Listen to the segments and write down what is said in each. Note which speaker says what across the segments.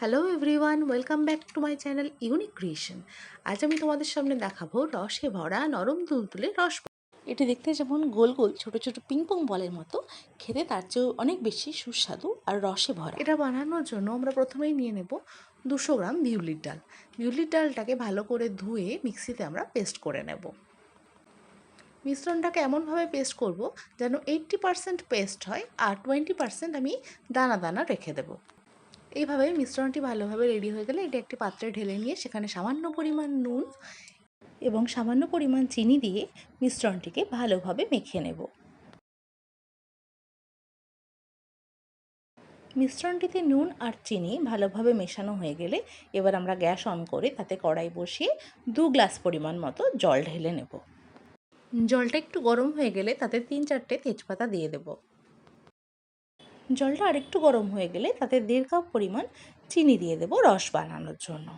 Speaker 1: Hello everyone welcome back to my channel unique creation আজ আমি তোমাদের সামনে দেখাবো রসে ভরা নরম তুলতুলে রস
Speaker 2: এটি দেখতে যেমন গোল গোল ছোট ছোট পিংপং বলের মতো খেতে তার চেয়েও অনেক বেশি সুস্বাদু আর রসে ভরা।
Speaker 1: এটা বানানোর জন্য আমরা প্রথমেই নিয়ে নেব দুশো গ্রাম বিউলির ডাল। বিউলির ডালটাকে ভালো করে ধুয়ে মিক্সিতে আমরা পেস্ট করে নেব। মিশ্রণটাকে এমনভাবে পেস্ট করব যেন এইট্টি পারসেন্ট পেস্ট হয় আর টোয়েন্টি পারসেন্ট আমি দানা দানা রেখে দেবো। এইভাবে মিশ্রণটি ভালোভাবে রেডি হয়ে গেলে এটি একটি পাত্রে ঢেলে নিয়ে সেখানে সামান্য পরিমাণ নুন
Speaker 2: এবং সামান্য পরিমাণ চিনি দিয়ে মিশ্রণটিকে ভালোভাবে মেখে নেব। মিশ্রণটিতে নুন আর চিনি ভালোভাবে মেশানো হয়ে গেলে এবার আমরা গ্যাস অন করে তাতে কড়াই বসিয়ে দু গ্লাস পরিমাণ মতো জল ঢেলে নেব। জলটা একটু গরম হয়ে গেলে তাতে তিন চারটে তেজপাতা দিয়ে দেব। জলটা আরেকটু গরম হয়ে গেলে তাতে দেড় কাপ পরিমাণ চিনি দিয়ে দেব রস বানানোর জন্য।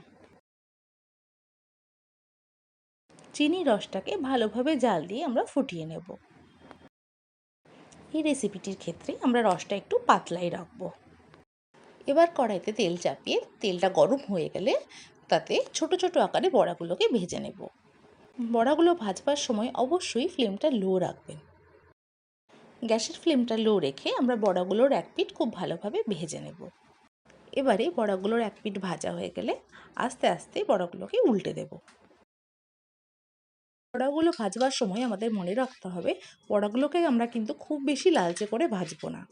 Speaker 2: চিনি রসটাকে ভালোভাবে জাল দিয়ে আমরা ফুটিয়ে নেব। এই রেসিপিটির ক্ষেত্রে আমরা রসটা একটু পাতলাই রাখব। এবার কড়াইতে তেল চাপিয়ে তেলটা গরম হয়ে গেলে তাতে ছোট ছোট আকারে বড়াগুলোকে ভেজে নেব। বড়াগুলো ভাজবার সময় অবশ্যই ফ্লেমটা লো রাখবেন। গ্যাসের ফ্লেমটা লো রেখে আমরা বড়াগুলোর এক পিঠ খুব ভালোভাবে ভেজে নেব। এবারে বড়াগুলোর এক পিঠ ভাজা হয়ে গেলে আস্তে আস্তে বড়াগুলোকে উল্টে দেব। বড়াগুলো ভাজবার সময় আমাদের মনে রাখতে হবে, বড়াগুলোকে আমরা কিন্তু খুব বেশি লালচে করে ভাজবো না।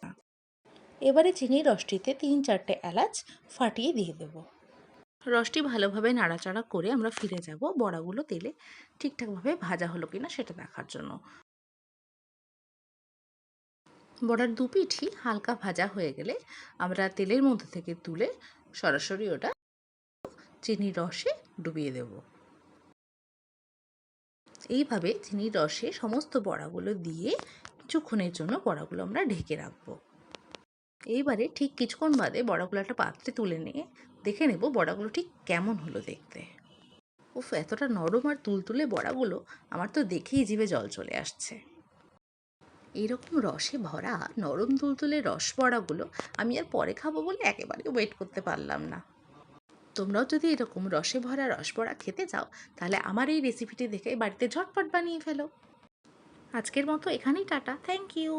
Speaker 2: এবারে চিনির রসটিতে তিন চারটে এলাচ ফাটিয়ে দিয়ে দেব। রসটি ভালোভাবে নাড়াচাড়া করে আমরা ফিরে যাব বড়াগুলো তেলে ঠিকঠাকভাবে ভাজা হলো কিনা সেটা দেখার জন্য। বড়ার দু পিঠই হালকা ভাজা হয়ে গেলে আমরা তেলের মধ্যে থেকে তুলে সরাসরি ওটা চিনির রসে ডুবিয়ে দেব। এইভাবে চিনির রসে সমস্ত বড়াগুলো দিয়ে কিছুক্ষণের জন্য বড়াগুলো আমরা ঢেকে রাখব। এইবারে ঠিক কিছুক্ষণ বাদে বড়াগুলো একটা পাত্রে তুলে নিয়ে দেখে নেব বড়াগুলো ঠিক কেমন হলো দেখতে। উফ, এতটা নরম আর তুলতুলে বড়াগুলো আমার তো দেখেই জিভে জল চলে আসছে। এইরকম রসে ভরা, নরম তুলতুলে রস বড়াগুলো আমি আর পরে খাব বলে একেবারে ওয়েট করতে পারলাম না। তোমরাও যদি এরকম রসে ভরা রসবড়া খেতে চাও, তাহলে আমার এই রেসিপিটি দেখে বাড়িতে ঝটপট বানিয়ে ফেলো। আজকের মতো এখানেই টাটা। Thank you